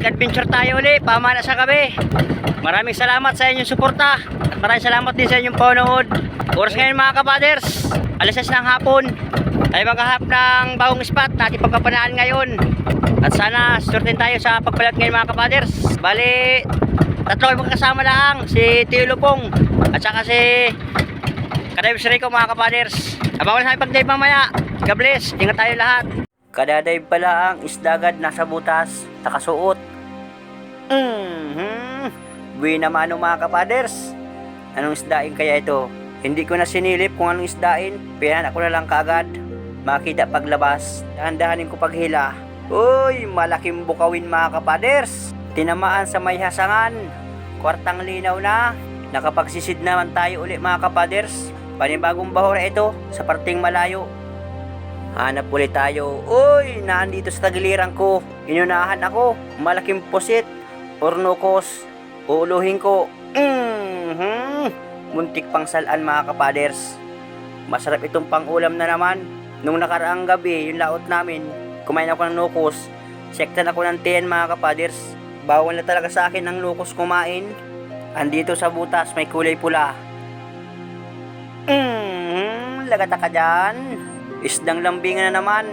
Balik adventure tayo uli, pamana sa gabi. Maraming salamat sa inyong suporta. Maraming salamat din sa inyong panonood. Oras ngayon mga kapaders. Alas 6 ng hapon. Tayo maghahap ng bagong spot na ating pagpapanaan ngayon. At sana surtin tayo sa pagpalat ngayon mga kapaders. Bali, tatlo ay magkasama lang. Si Tio Lupong at saka si Kadayos Rico mga kapaders. Abangan sa pag-dive mamaya. God bless. Ingat tayo lahat. Kadadive pala ang isdagad nasa butas, nakasuot. Mm-hmm. Buwi naman ano, mga kapaders. Anong isdain kaya ito? Hindi ko na sinilip kung anong isdain. Pinanak ko na lang kaagad. Makita paglabas. Dahan-dahanin ko paghila. Uy, malaking bukawin mga kapaders. Tinamaan sa may hasangan. Kwartang linaw na. Nakapagsisid naman tayo uli mga kapaders. Panibagong bahura ito sa parting malayo. Hanap ulit tayo. Uy, nandito sa tagiliran ko. Inunahan ako. Malaking pusit. Ornokos. Uuluhin ko. Mhm. Muntik pang salan mga kapaders. Masarap itong pangulam na naman. Nung nakaraang gabi, yung laot namin, kumain ako ng nukos. Sektan ako ng 10 mga kapaders. Bawal na talaga sa akin ang nukos kumain. Andito sa butas, may kulay pula. Mhm. Lagata ka dyan. Isdang lambingan na naman.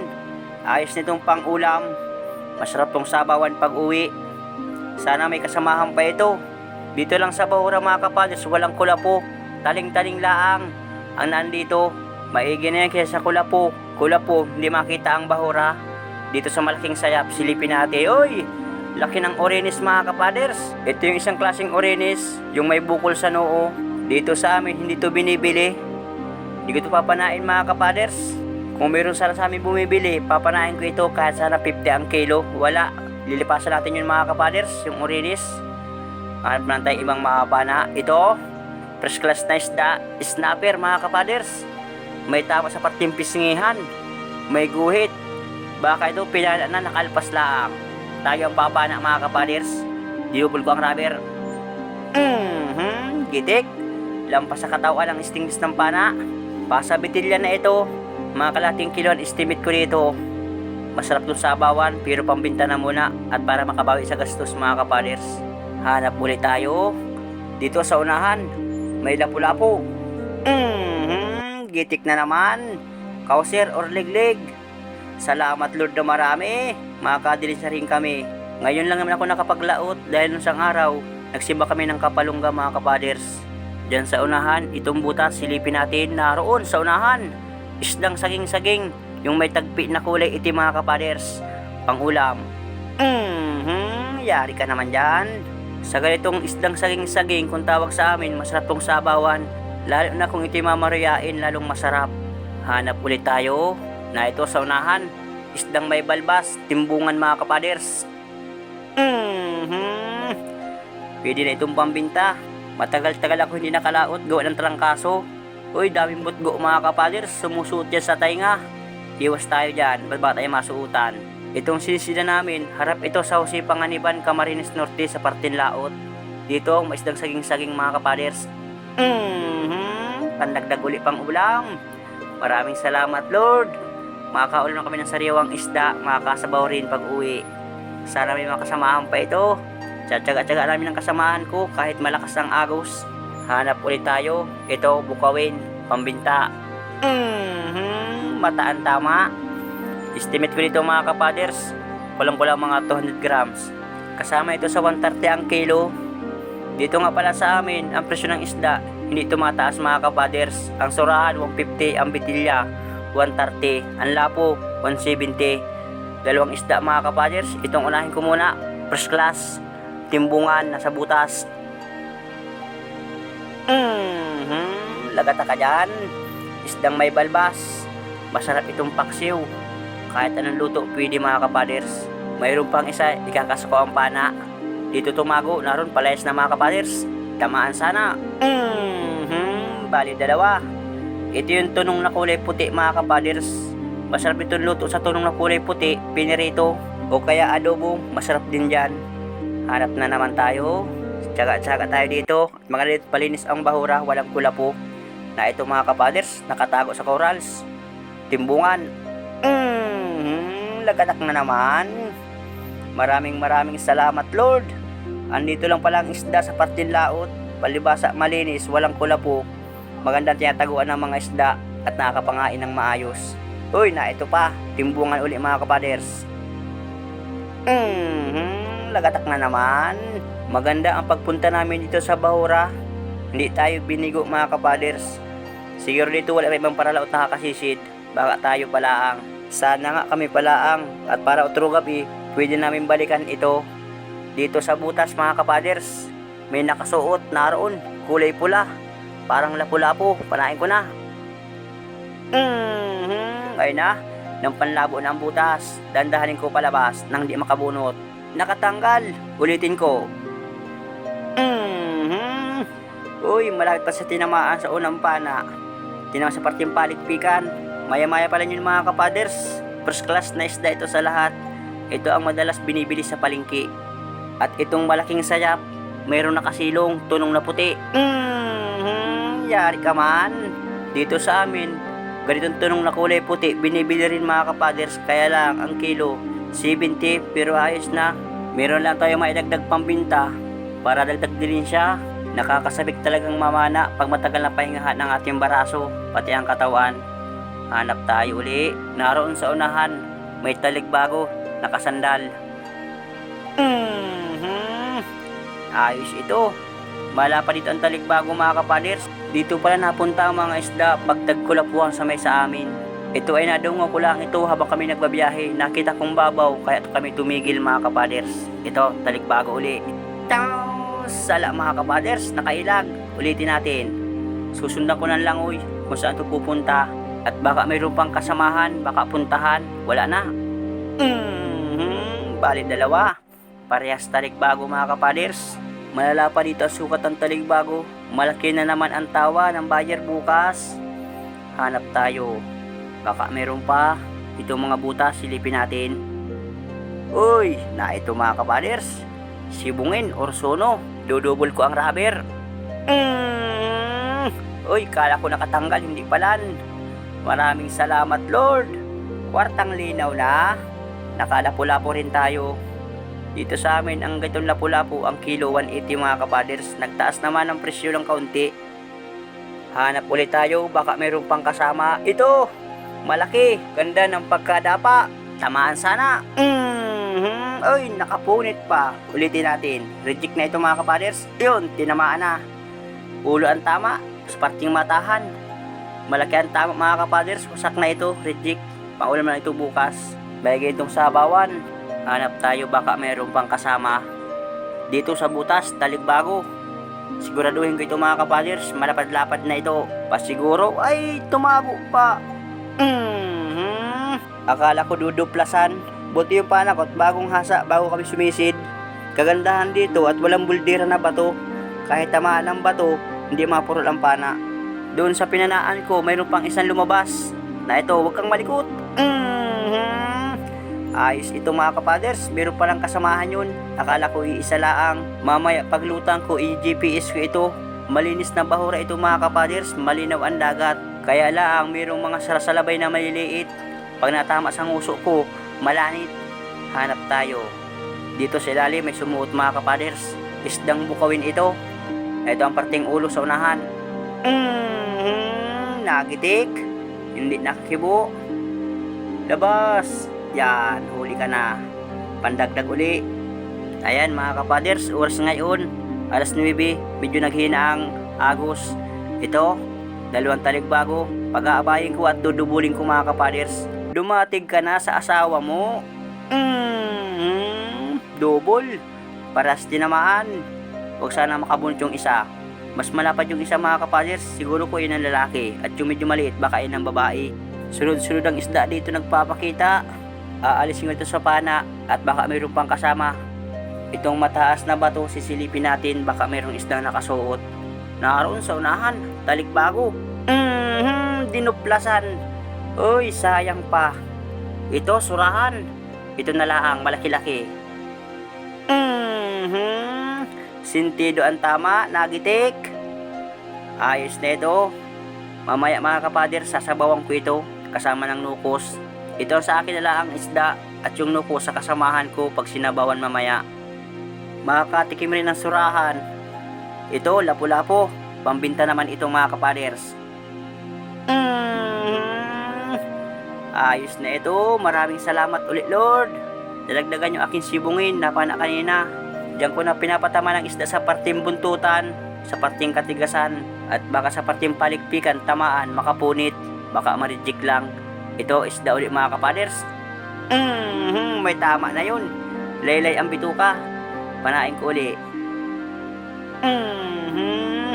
Ayos nitong pang-ulam. Masarap tong sabawan pag uwi. Sana may kasamahan pa ito. Dito lang sa Bahura mga kapadres, walang kulapo. Taling-taling laang. Ang nandito, maigi na yan kaysa sa kulapo. Kulapo, hindi makita ang Bahura. Dito sa malaking sayap, silipin natin. Oy! Laki ng orenis mga kapaders. Ito yung isang klaseng orenis, yung may bukol sa noo. Dito sa amin, hindi to binibili. Hindi ko ito papanain mga kapaders. Kung meron sana sa amin bumibili, papanain ko ito kahit sana 50 ang kilo. Wala. Lilipasan natin yun mga kapaders, yung orinis. Hanap na tayo ibang makapana. Ito, first class na isda, snapper mga kapaders. May tama sa parting pisngihan. May guhit. Baka ito pinala na nakalpas lang. Tayo ang papana mga kapaders. Diubol ko ang rubber. Mhm, gitik. Lampas sa katawan ang stingis ng pana. Pasabitilya na ito. Mga kalating kilo ang estimate ko dito. Masarap dun sa abawan pero pambinta na muna at para makabawi sa gastos mga kapaders. Hanap ulit tayo. Dito sa unahan, may lapu-lapu. Mhm, gitik na naman. Kauser or liglig. Salamat Lord na marami. Makakadilis na rin kami. Ngayon lang naman ako nakapaglaot dahil nung isang araw, nagsimba kami ng kapalungga mga kapaders. Diyan sa unahan, itong butas silipin natin naroon sa unahan. Isdang saging-saging, yung may tagpi na kulay itim mga kapaders. Pangulam. Mhm, yari ka naman dyan. Sa ganitong isdang saging-saging kung tawag sa amin, masarap tong sabawan. Lalo na kung ito'y mamariyain, lalong masarap. Hanap ulit tayo na ito sa unahan. Isdang may balbas, timbungan mga kapaders. Mhm. Pwede na itong pambinta. Matagal-tagal ako hindi nakalaot gawa ng trangkaso. Uy, daming butgo mga kapaders, sumusuot dyan sa tainga. Iwas tayo dyan, ba't ba tayo masuutan? Itong sinisida namin, harap ito sa Jose Panganiban, Camarines Norte sa Partin Laot. Dito, ang maisdang saging-saging mga kapaders. Mhm. Pandagdag uli pang ulam. Maraming salamat, Lord. Makakaulam kami ng sariwang isda, makakasabaw rin pag uwi. Sana may makasamahan pa ito. Tsatsaga-tsaga namin ang kasamahan ko kahit malakas ang agos. Hanap ulit tayo. Ito, bukawin, pambinta. Mhm, mataan tama. Estimate ko dito mga kapaders, kulang-kulang mga 200 grams. Kasama ito sa 130 ang kilo. Dito nga pala sa amin, ang presyo ng isda, hindi tumataas mga kapaders. Ang surahan, 150, ang bitilya, 130, ang lapo, 170. Dalawang isda mga kapaders, itong unahin ko muna, first class, timbungan, nasa butas. Mhm, lagata ka dyan. Isdang may balbas. Masarap itong paksiw. Kahit anong luto, pwede mga kapaders. Mayroon pang isa, ikakasuko ang pana. Dito tumago, naroon palayas na mga kapaders. Tamaan sana. Mhm, bali dalawa. Ito yung tunong na kulay puti mga kapaders. Masarap itong luto sa tunong na kulay puti, pinirito. O kaya adobo, masarap din dyan. Hanap na naman tayo. Tsaga-tsaga tayo dito. Magalit palinis ang bahura, walang kulapo. Na ito mga kapaders, nakatago sa corals. Timbungan. Mhm, laganak na naman. Maraming maraming salamat, Lord. Andito lang pala ang isda sa parting laot. Palibasa malinis, walang kulapo. Magandang tinataguan ng mga isda at nakakapangain ng maayos. Uy, na ito pa. Timbungan uli mga kapaders. Hmm, lagatak na naman. Maganda ang pagpunta namin dito sa Bahura. Hindi tayo binigo mga kapaders. Siguro dito wala ibang paralaot na kakasisid. Baka tayo palaang. Sana nga kami palaang. At para otro gabi, pwede namin balikan ito. Dito sa butas mga kapaders. May nakasuot naroon. Kulay pula. Parang lapu-lapo. Panain ko na. Mhm, ay na. Nang panlabo ng butas. Dandahanin ko palabas nang di makabunot. Nakatanggal. Ulitin ko. Mhm. Uy, malapit pa sa tinamaan sa unang pana. Tinamaan sa parteng palikpikan. Maya-maya pala yun mga kapaders. First class na isda ito sa lahat. Ito ang madalas binibili sa palengke. At itong malaking sayap, mayroong nakasilong, tunong na puti. Mhm, yari ka man. Dito sa amin, ganitong tunong na kulay puti, binibili rin mga kapaders. Kaya lang, ang kilo, 70, pero ayos na. Meron lang tayo maidagdag pambinta para dagdag din siya. Nakakasabik talagang mamana pag matagal na pahingahan ng ating baraso, pati ang katawan. Hanap tayo uli. Naroon sa unahan, may talig bago, nakasandal. Mhm. Ayos ito. Mala pa dito ang talig bago mga kapaders. Dito pala napunta ang mga isda pag tagkulapuhan sa may sa amin. Ito ay nadungo ko lang ito habang kami nagbabiyahe. Nakita kong babaw kaya kami tumigil mga kapaders. Ito, talig bago uli. Sala mga kapaders, nakailag. Ulitin natin. Susundan ko na lang uy kung saan ito pupunta. At baka mayroon pang kasamahan, baka puntahan. Wala na. Mhm, bali dalawa. Parehas talig bago mga kapaders. Malala pa dito ang sukat ng talig bago. Malaki na naman ang tawa ng buyer bukas. Hanap tayo. Baka meron pa. Ito mga butas, silipin natin. Uy, na ito mga kapaders. Sibungin or sono. Dudubol ko ang rubber. Mm. Uy, kala ko nakatanggal, hindi palan. Maraming salamat, Lord. Kwartang linaw na. Nakalapu-lapo rin tayo. Dito sa amin, ang gatong lapu-lapu, ang kilo 180 mga kapaders. Nagtaas naman ang presyo ng kaunti. Hanap ulit tayo, baka mayroon pang kasama. Ito, malaki, ganda ng pagkadapa. Tamaan sana. Mhm, Uy, nakapunit pa. Ulitin natin. Reject na ito mga kapaders. Yun, tinamaan na. Ulo ang tama, sa parting matahan. Malaki ang tama mga kapaders. Wasak na ito, reject. Paulam na ito bukas. Bagay itong sabawan. Hanap tayo baka mayroon pang kasama. Dito sa butas, talig bago. Siguraduhin ko ito mga kapaders, malapad-lapad na ito. Pasiguro, ay tumago pa. Mhm. Akala ko duduplasan. Buti yung panakot, bagong hasa, bago kami sumisid. Kagandahan dito at walang buldira na bato. Kahit tamaan ng bato, hindi mapurol ang pana. Doon sa pinanaan ko, mayroon pang isang lumabas. Na ito, huwag kang malikot. Mhm. Ayos ito mga kapaders, meron palang kasamahan yun. Akala ko iisa laang. Mamaya paglutang ko, i-GPS ko ito. Malinis na bahura ito mga kapaders, malinaw ang dagat. Kaya lang, mayroong mga sarasalabay na maliliit. Pag natama sa nguso ko, malanit. Hanap tayo. Dito sa ilalim may sumuot mga kapaders. Isdang bukawin ito. Ito ang parting ulo sa unahan. Mm, nagitik. Hindi nakakibo. Labas. Yan, huli ka na. Pandagdag uli. Ayan mga kapaders, oras ngayon. Alas 9, medyo naghina ang agos. Ito, dalawang talig bago. Pag-aabayin ko at dudubulin ko mga kapaders. Dumating ka na sa asawa mo. Mm, double. Paras tinamaan. Huwag sana makabunot yung isa. Mas malapad yung isa mga kapaders, siguro ko yun ang lalaki. At yung medyo maliit, baka yun ang babae. Sunod-sunod ang isda dito nagpapakita. Aalisin ko ito sa pana at baka mayroon pang kasama. Itong mataas na bato, sisilipin natin baka mayroong isdang nakasuot. Naroon sa unahan, talik bago. Mhm, dinuplasan. Uy, sayang pa. Ito, surahan. Ito na lang, malaki-laki. Mhm, sintido ang tama, nagitik. Ayos na ito. Mamaya mga kapader, sasabawan ko ito kasama ng nukos. Ito sa akin na lang ang isda at yung nuko sa kasamahan ko pag sinabawan mamaya. Makakatikim rin ng surahan. Ito, lapu-lapo. Pambinta naman itong mga kapaders. Mm. Ayos na ito. Maraming salamat ulit, Lord. Dalagdagan yung aking sibungin na pana kanina. Diyan ko na pinapatama ng isda sa parting buntutan, sa parting katigasan, at baka sa parting palikpikan, tamaan, makapunit, baka marijik lang. Ito, isda ulit mga kapaders. Mm, may tama na yun. Laylay ang bituka. Panain ko uli. Mhm.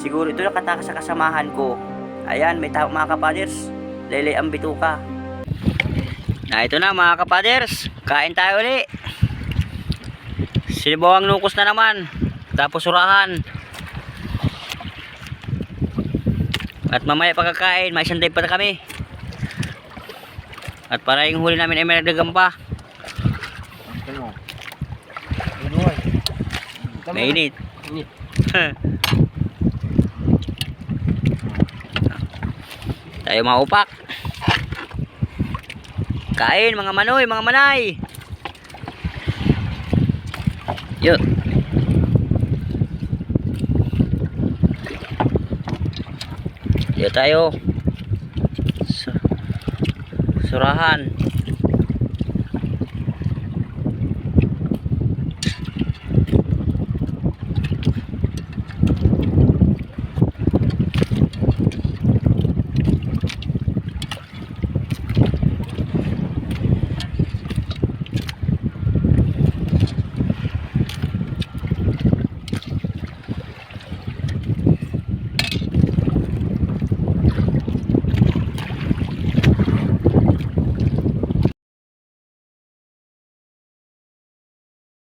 Siguro ito nakatakas sa kasamahan ko. Ayan, may tao mga kapaders. Laylay ang bituka. Na ito na mga kapaders. Kain tayo uli. Sinibawang nukos na naman. Tapos surahan. At mamaya pagkakain, may isang day pa na kami. At para yung huli namin ay may nagdagan pa. Ano? Mainit. Init. Tayo mga upak. Kain mga manoy, mga manay. Yun. Dito tayo. Su- Surahan.